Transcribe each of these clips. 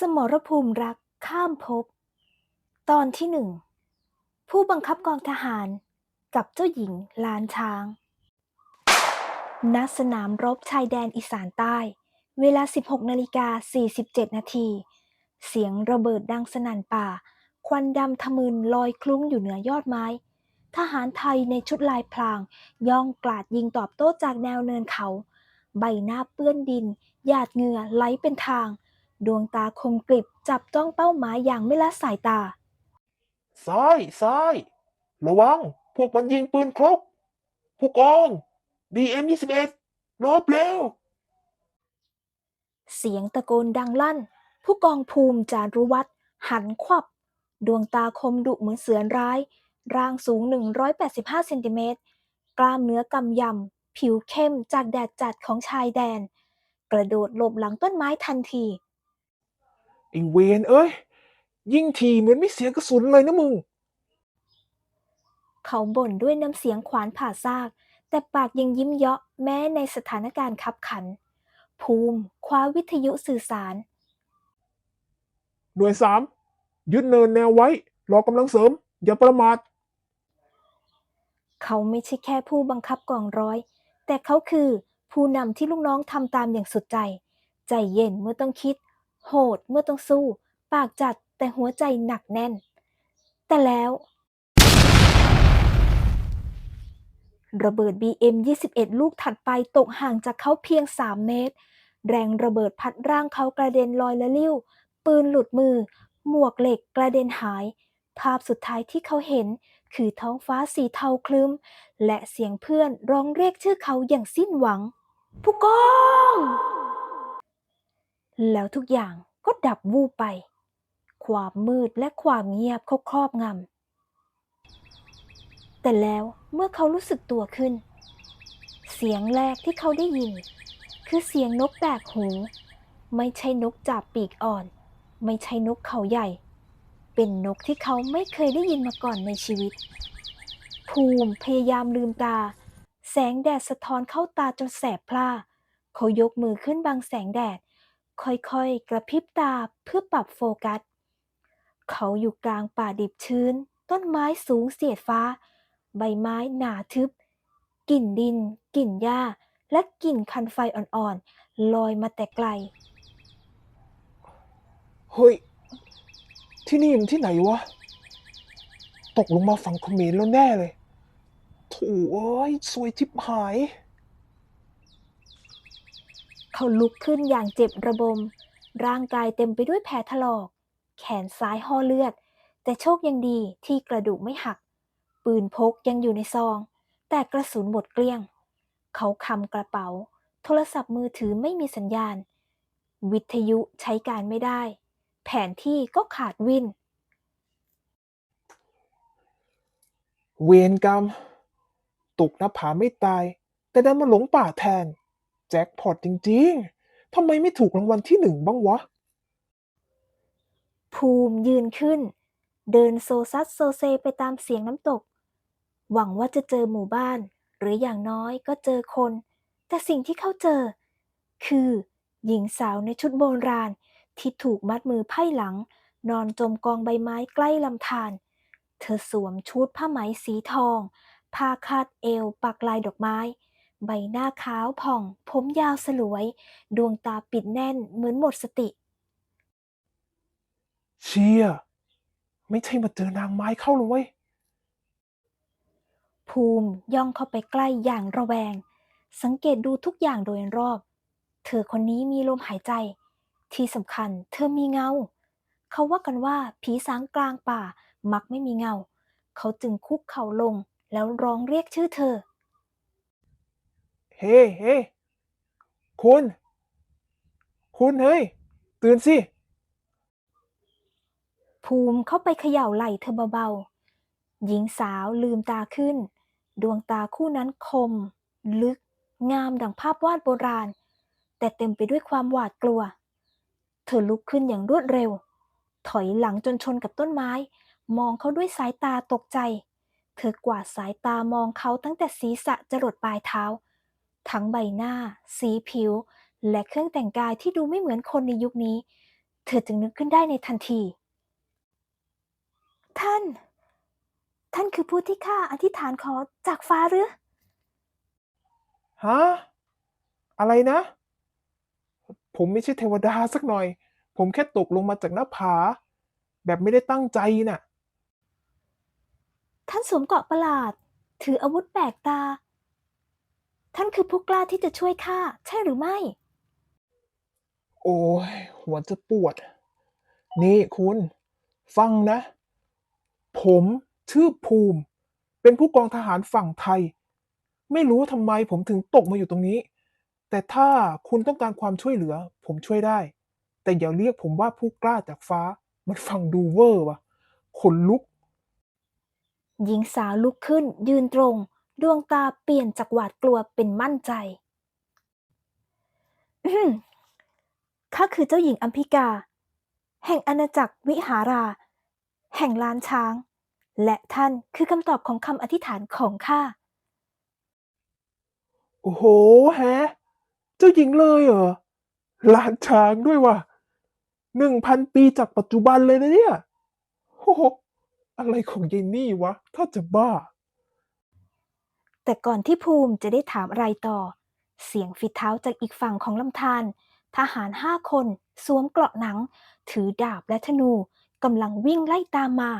สมรภูมิรักข้ามภพ ตอนที่หนึ่ง ผู้บังคับกองทหารกับเจ้าหญิงลานช้าง ณ สนามรบชายแดนอีสานใต้ เวลา 16นาฬิกา47 นาที เสียงระเบิดดังสนั่นป่า ควันดำทะมึนลอยคลุ้งอยู่เหนือยอดไม้ ทหารไทยในชุดลายพราง ย่องกราดยิงตอบโต้จากแนวเนินเขา ใบหน้าเปื้อนดิน หยาดเหงื่อไหลเป็นทาง ดวงตาคมกริบจับจ้องเป้าหมายอย่างไม่ละสายตา ซ้ายซ้าย ระวัง พวกมันยิงปืนครบผู้กอง BM 21รบเร็ว เสียงตะโกนดังลั่น ผู้กองภูมิจารุวัฒน์หันขวับ ดวงตาคมดุเหมือนเสือร้าย ร่างสูง 185เซนติเมตร กล้ามเนื้อกำยำ ผิวเข้มจากแดดจัดของชายแดน กระโดดหลบหลังต้นไม้ทันที ไอเวนเอ้ย ยิงทีเหมือนไม่เสียกระสุนเลยนะมึง เขาบ่นด้วยน้ำเสียงขวานผ่าซาก แต่ปากยังยิ้มเยาะแม้ในสถานการณ์ขับขัน ภูมิคว้าวิทยุสื่อสาร หน่วยสามยึดเนินแนวไว้ รอกำลังเสริม อย่าประมาท เขาไม่ใช่แค่ผู้บังคับกองร้อย แต่เขาคือผู้นำที่ลูกน้องทำตามอย่างสุดใจ ใจเย็นเมื่อต้องคิด โหดเมื่อต้องสู้ ปากจัดแต่หัวใจหนักแน่น แต่แล้ว ระเบิด BM 21 ลูกถัดไปตกห่างจากเขาเพียง 3 เมตร แรงระเบิดพัดร่างเขากระเด็นลอยละลิ้ว ปืนหลุดมือ หมวกเหล็กกระเด็นหาย ภาพสุดท้ายที่เขาเห็นคือท้องฟ้าสีเทาคลึ้ม และเสียงเพื่อนร้องเรียกชื่อเขาอย่างสิ้นหวัง ผู้กอง แล้วทุกอย่างก็ดับวูบไป ความมืดและความเงียบเขาครอบงำ แต่แล้วเมื่อเขารู้สึกตัวขึ้น เสียงแรกที่เขาได้ยิน คือเสียงนกแบกหู ไม่ใช่นกจับปีกอ่อน ไม่ใช่นกเขาใหญ่ เป็นนกที่เขาไม่เคยได้ยินมาก่อนในชีวิต ภูมิพยายามลืมตา แสงแดดสะท้อนเข้าตาจนแสบพร่าเขายกมือขึ้นบังแสงแดด ค่อยๆ กระพริบตาเพื่อปรับโฟกัส เขาอยู่กลางป่าดิบชื้น ต้นไม้สูงเสียดฟ้า ใบไม้หนาทึบ กลิ่นดิน กลิ่นหญ้า และกลิ่นคันไฟอ่อนๆ ลอยมาแต่ไกล เฮ้ย ที่นี่มันที่ไหนวะ ตกลงมาฝั่งเขมรแล้วแน่เลยโถูเอ้ย สวยทิบหาย เขาลุกขึ้นอย่างเจ็บระบม ร่างกายเต็มไปด้วยแผลถลอก แขนซ้ายห่อเลือด แต่โชคยังดีที่กระดูกไม่หัก ปืนพกยังอยู่ในซอง แต่กระสุนหมดเกลี้ยง เขาคำกระเป๋า โทรศัพท์มือถือไม่มีสัญญาณ วิทยุใช้การไม่ได้ แผนที่ก็ขาดวินเวรกรรมตกหน้าผาไม่ตาย แต่ดันมาหลงป่าแทน แจ็คพอตจริงๆ ทำไมไม่ถูกรางวัลที่หนึ่งบ้างวะ ภูมิยืนขึ้น เดินโซซัดโซเซไปตามเสียงน้ำตก หวังว่าจะเจอหมู่บ้าน หรืออย่างน้อยก็เจอคน แต่สิ่งที่เขาเจอ คือ หญิงสาวในชุดโบราณที่ถูกมัดมือไพ่หลัง นอนจมกองใบไม้ใกล้ลำธารเธอสวมชุดผ้าไหมสีทอง ผ้าคาดเอวปักลายดอกไม้ ใบหน้าขาวผ่อง ผมยาวสลวย ดวงตาปิดแน่นเหมือนหมดสติ เชียไม่ใช่มาเจอนางไม้เข้าเลยเว้ยภูมิย่องเข้าไปใกล้อย่างระแวง สังเกตดูทุกอย่างโดยรอบ เธอคนนี้มีลมหายใจ ที่สำคัญเธอมีเงา เขาว่ากันว่าผีสางกลางป่ามักไม่มีเงา เขาจึงคุกเข่าลงแล้วร้องเรียกชื่อเธอ เฮ้เฮ้คุณ คุณเฮ้ย ตื่นสิ ภูมิเข้าไปเขย่าไหล่เธอเบาๆ หญิงสาวลืมตาขึ้น ดวงตาคู่นั้นคม ลึก งามดังภาพวาดโบราณ แต่เต็มไปด้วยความหวาดกลัว เธอลุกขึ้นอย่างรวดเร็ว ถอยหลังจนชนกับต้นไม้ มองเขาด้วยสายตาตกใจ เธอกวาดสายตามองเขาตั้งแต่ศีรษะจรดปลายเท้า ทั้งใบหน้า สีผิว และเครื่องแต่งกายที่ดูไม่เหมือนคนในยุคนี้ เธอจึงนึกขึ้นได้ในทันที ท่าน ท่านคือผู้ที่ข้าอธิษฐานขอจากฟ้าหรือ ฮะ อะไรนะ ผมไม่ใช่เทวดาสักหน่อย ผมแค่ตกลงมาจากหน้าผา แบบไม่ได้ตั้งใจน่ะ ท่านสวมเกราะประหลาด ถืออาวุธแปลกตา ท่านคือผู้กล้าที่จะช่วยข้าใช่หรือไม่ โอ้ยหัวจะปวด นี่คุณ ฟังนะ ผมชื่อภูมิ เป็นผู้กองทหารฝั่งไทย ไม่รู้ทำไมผมถึงตกมาอยู่ตรงนี้ แต่ถ้าคุณต้องการความช่วยเหลือ ผมช่วยได้ แต่อย่าเรียกผมว่าผู้กล้าจากฟ้า มันฟังดูเวอร์ว่ะขนลุก หญิงสาวลุกขึ้นยืนตรง ดวงตาเปลี่ยนจากหวาดกลัวเป็นมั่นใจข้าคือเจ้าหญิงอัมพิกา แห่งอาณาจักรวิหารา แห่งล้านช้าง และท่านคือคำตอบของคำอธิษฐานของข้า โอ้โหแฮะ เจ้าหญิงเลยเหรอหลานช้างด้วยว่ะหนึ่งพันปีจากปัจจุบันเลยนะเนี่ยโอ้โหอะไรของยายนี่วะ ถ้าจะบ้า แต่ก่อนที่ภูมิจะได้ถามอะไรต่อ เสียงฝีเท้าจากอีกฝั่งของลำธารทหารห้าคนสวมเกราะหนัง ถือดาบและธนูกำลังวิ่งไล่ตามมา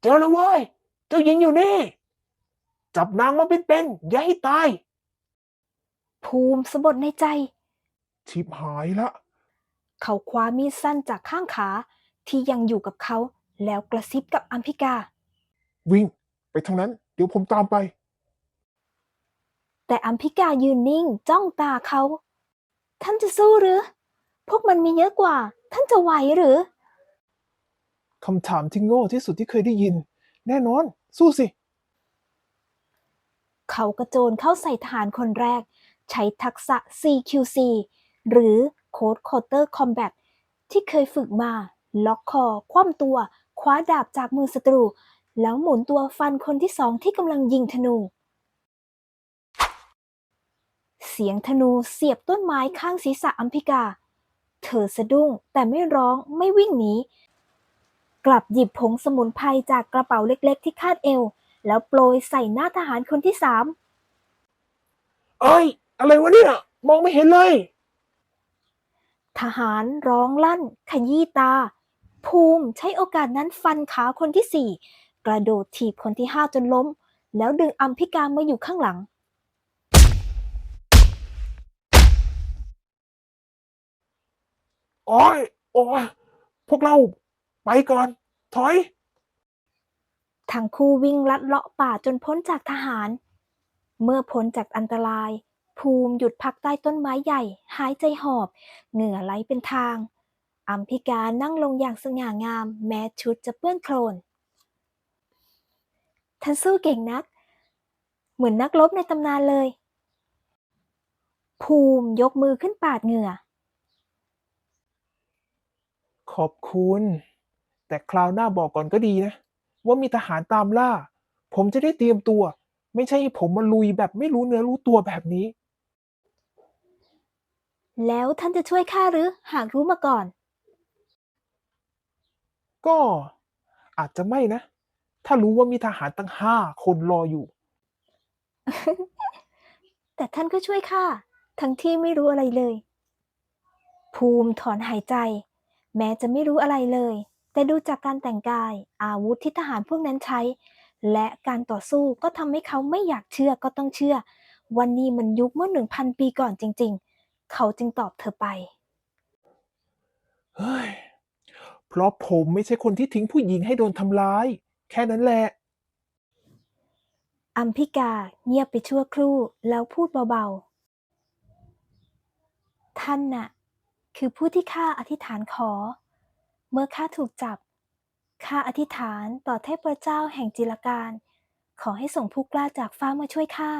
เจอแล้วเว้ยเจ้าหญิงอยู่นี่ จับนางมาเป็นๆอย่าให้ตาย ภูมิสะบดในใจ ชิบหายละ เขาคว้ามีดสั้นจากข้างขาที่ยังอยู่กับเขาแล้วกระซิบกับอัมพิกา วิ่ง ไปทางนั้น เดี๋ยวผมตามไป แต่อัมพิกายืนนิ่งจ้องตาเขา ท่านจะสู้หรือ พวกมันมีเยอะกว่า ท่านจะไหวหรือ คำถามที่โง่ที่สุดที่เคยได้ยิน แน่นอน สู้สิ เขากระโจนเข้าใส่ทหารคนแรก ใช้ทักษะ CQC หรือ Code Quarter Combat ที่เคยฝึกมา ล็อกคอ คว่ำตัว คว้าดาบจากมือศัตรู แล้วหมุนตัวฟันคนที่สองที่กำลังยิงธนู เสียงธนูเสียบต้นไม้ข้างศีรษะอัมพิกา เธอสะดุ้งแต่ไม่ร้องไม่วิ่งหนี กลับหยิบผงสมุนไพรจากกระเป๋าเล็กๆที่คาดเอว แล้วโปรยใส่หน้าทหารคนที่สามเอ้ย อะไรวะเนี่ย มองไม่เห็นเลย ทหารร้องลั่น ขยี้ตา ภูมิใช้โอกาสนั้นฟันขาคนที่สี่ กระโดดถีบคนที่ห้าจนล้ม แล้วดึงอัมพิกามาอยู่ข้างหลัง โอ้ยโอ้ยพวกเราไปก่อน ถอย ทั้งคู่วิ่งลัดเลาะป่าจนพ้นจากทหาร เมื่อพ้นจากอันตราย ภูมิหยุดพักใต้ต้นไม้ใหญ่ หายใจหอบ เหงื่อไหลเป็นทางอัมพิกานั่งลงอย่างสง่างาม แม้ชุดจะเปื้อนโคลน ท่านสู้เก่งนัก เหมือนนักรบในตำนานเลย ภูมิยกมือขึ้นปาดเหงื่อ ขอบคุณ แต่คราวหน้าบอกก่อนก็ดีนะ ว่ามีทหารตามล่า ผมจะได้เตรียมตัว ไม่ใช่ให้ผมมาลุยแบบไม่รู้เนื้อรู้ตัวแบบนี้ แล้วท่านจะช่วยข้าหรือ หากรู้มาก่อน ก็อาจจะไม่นะ ถ้ารู้ว่ามีทหารตั้งห้าคนรออยู่ แต่ท่านก็ช่วยข้าทั้งที่ไม่รู้อะไรเลย ภูมิถอนหายใจ แม้จะไม่รู้อะไรเลย แต่ดูจากการแต่งกาย อาวุธที่ทหารพวกนั้นใช้ และการต่อสู้ก็ทำให้เขาไม่อยากเชื่อก็ต้องเชื่อ วันนี้มันยุคเมื่อหนึ่งพันปีก่อนจริง ๆ เขาจึงตอบเธอไป เฮ้ย เพราะผมไม่ใช่คนที่ทิ้งผู้หญิงให้โดนทำร้าย แค่นั้นแหละอัมพิกาเงียบไปชั่วครู่แล้วพูดเบาๆ ท่านน่ะ คือผู้ที่ข้าอธิษฐานขอ เมื่อข้าถูกจับข้าอธิษฐานต่อเทพเจ้าแห่งจิรการ ขอให้ส่งผู้กล้าจากฟ้ามาช่วยข้า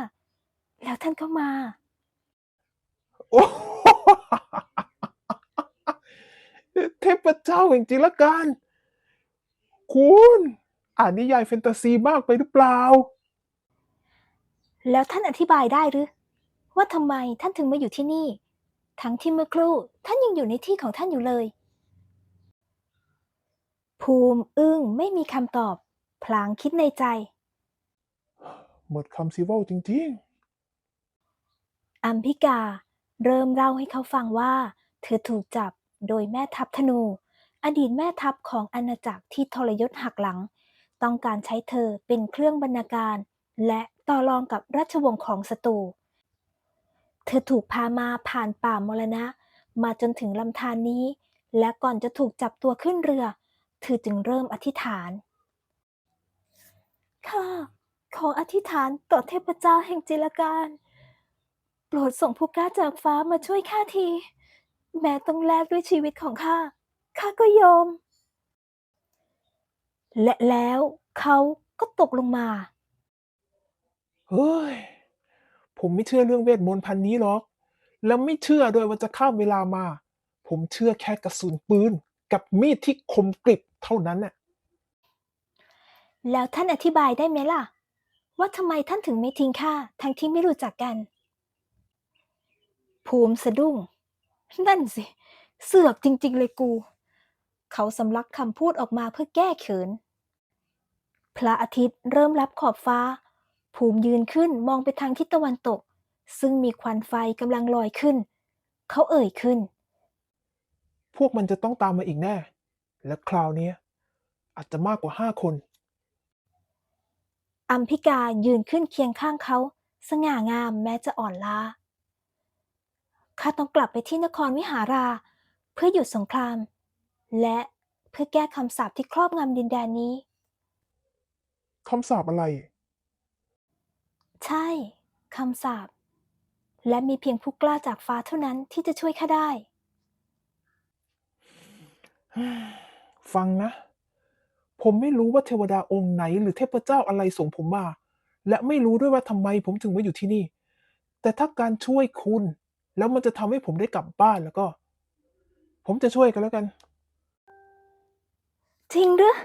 แล้วท่านก็มาโอ้โหเทพเจ้าแห่งจิรการ คุณ อ่านนิยายแฟนตาซีมากไปหรือเปล่า แล้วท่านอธิบายได้หรือ ว่าทำไมท่านถึงมาอยู่ที่นี่ ทั้งที่เมื่อครู่ท่านยังอยู่ในที่ของท่านอยู่เลย ภูมิอึ้งไม่มีคำตอบ พลางคิดในใจ หมดคำซิเวลจริงอัมพิกาเริ่มเล่าให้เขาฟังว่า เธอถูกจับโดยแม่ทัพธนู อดีตแม่ทัพของอาณาจักรที่ทรยศหักหลัง ต้องการใช้เธอเป็นเครื่องบรรณาการ และต่อรองกับราชวงศ์ของศัตรูเธอถูกพามาผ่านป่ามรณะ มาจนถึงลำธารนี้ และก่อนจะถูกจับตัวขึ้นเรือ เธอจึงเริ่มอธิษฐาน ข้าขออธิษฐานต่อเทพเจ้าแห่งจิรการ โปรดส่งผู้กล้าจากฟ้ามาช่วยข้าที แม้ต้องแลกด้วยชีวิตของข้า ข้าก็ยอม และแล้วเขาก็ตกลงมาๆเฮ้ย ผมไม่เชื่อเรื่องเวทมนต์พันนี้หรอก แล้วไม่เชื่อด้วยว่าจะข้ามเวลามา ผมเชื่อแค่กระสุนปืนกับมีดที่คมกริบเท่านั้นน่ะ แล้วท่านอธิบายได้ไหมล่ะ ว่าทำไมท่านถึงไม่ทิ้งข้าทั้งที่ไม่รู้จักกัน ภูมิสะดุ้ง นั่นสิ เสือกจริง ๆ เลยกู เขาสำลักคำพูดออกมาเพื่อแก้เขิน พระอาทิตย์เริ่มรับขอบฟ้า ภูมิยืนขึ้นมองไปทางทิศตะวันตก ซึ่งมีควันไฟกำลังลอยขึ้น เขาเอ่ยขึ้น พวกมันจะต้องตามมาอีกแน่ และคราวนี้อาจจะมากกว่าห้าคนอัมพิกายืนขึ้นเคียงข้างเขา สง่างามแม้จะอ่อนล้า ข้าต้องกลับไปที่นครวิหารา เพื่อหยุดสงคราม และเพื่อแก้คำสาปที่ครอบงำดินแดนนี้ คำสาปอะไร ใช่คำสาปและมีเพียงผู้กล้าจากฟ้าเท่านั้นที่จะช่วยข้าได้ ฟังนะ ผมไม่รู้ว่าเทวดาองค์ไหน หรือเทพเจ้าอะไรส่งผมมา และไม่รู้ด้วยว่าทำไมผมถึงมาอยู่ที่นี่ แต่ถ้าการช่วยคุณ แล้วมันจะทำให้ผมได้กลับบ้านแล้วก็ ผมจะช่วยกันแล้วกัน จริงหรือ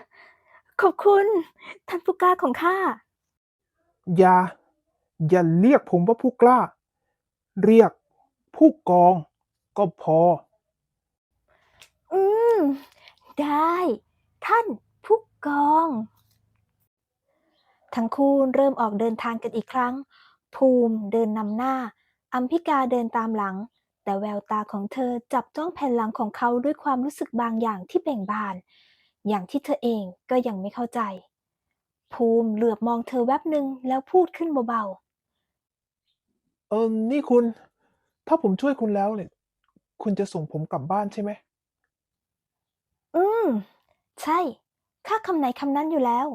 ขอบคุณ ท่านผู้กล้าของข้า อย่า อย่าเรียกผมว่าผู้กล้า เรียกผู้กอง ก็พอ อืม ได้ ท่านผู้กอง ทั้งคู่เริ่มออกเดินทางกันอีกครั้ง ภูมิเดินนำหน้า อัมพิกาเดินตามหลัง แต่แววตาของเธอจับจ้องแผ่นหลังของเขาด้วยความรู้สึกบางอย่างที่เบ่งบาน อย่างที่เธอเองก็ยังไม่เข้าใจ ภูมิเหลือบมองเธอแวบหนึ่งแล้วพูดขึ้นเบาเออนี่คุณ ถ้าผมช่วยคุณแล้วเนี่ย คุณจะส่งผมกลับบ้านใช่ไหมๆอืม ใช่ ข้าคำไหนคำนั้นอยู่แล้ว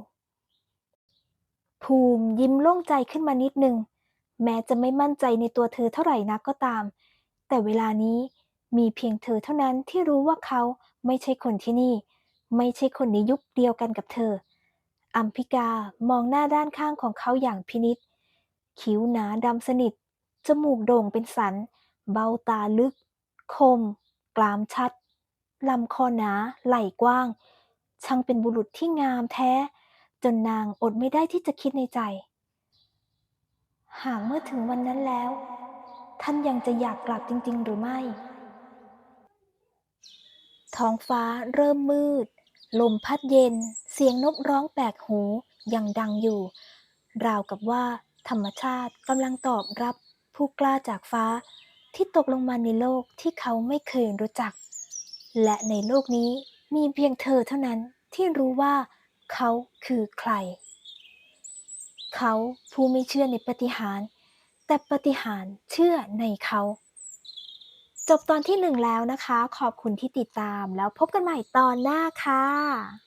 ภูมิยิ้มโล่งใจขึ้นมานิดนึง แม้จะไม่มั่นใจในตัวเธอเท่าไหร่นักก็ตาม แต่เวลานี้มีเพียงเธอเท่านั้นที่รู้ว่าเขาไม่ใช่คนที่นี่ ไม่ใช่คนในยุคเดียวกันกับเธอ อัมพิกามองหน้าด้านข้างของเขาอย่างพินิษคิ้วหนาดำสนิท จมูกโด่งเป็นสัน เบ้าตาลึก คมกรามชัด ลำคอหนา ไหล่กว้าง ช่างเป็นบุรุษที่งามแท้ จนนางอดไม่ได้ที่จะคิดในใจ หากเมื่อถึงวันนั้นแล้ว ท่านยังจะอยากกลับจริง ๆ หรือไม่ ท้องฟ้าเริ่มมืด ลมพัดเย็น เสียงนกร้องแปลกหูยังดังอยู่ ราวกับว่า ธรรมชาติกำลังตอบรับผู้กล้าจากฟ้า ที่ตกลงมาในโลกที่เขาไม่เคยรู้จัก และในโลกนี้มีเพียงเธอเท่านั้นที่รู้ว่าเขาคือใคร เขาผู้ไม่เชื่อในปฏิหาร แต่ปฏิหารเชื่อในเขา จบตอนที่หนึ่งแล้วนะคะ ขอบคุณที่ติดตามแล้วพบกันใหม่ตอนหน้าค่ะ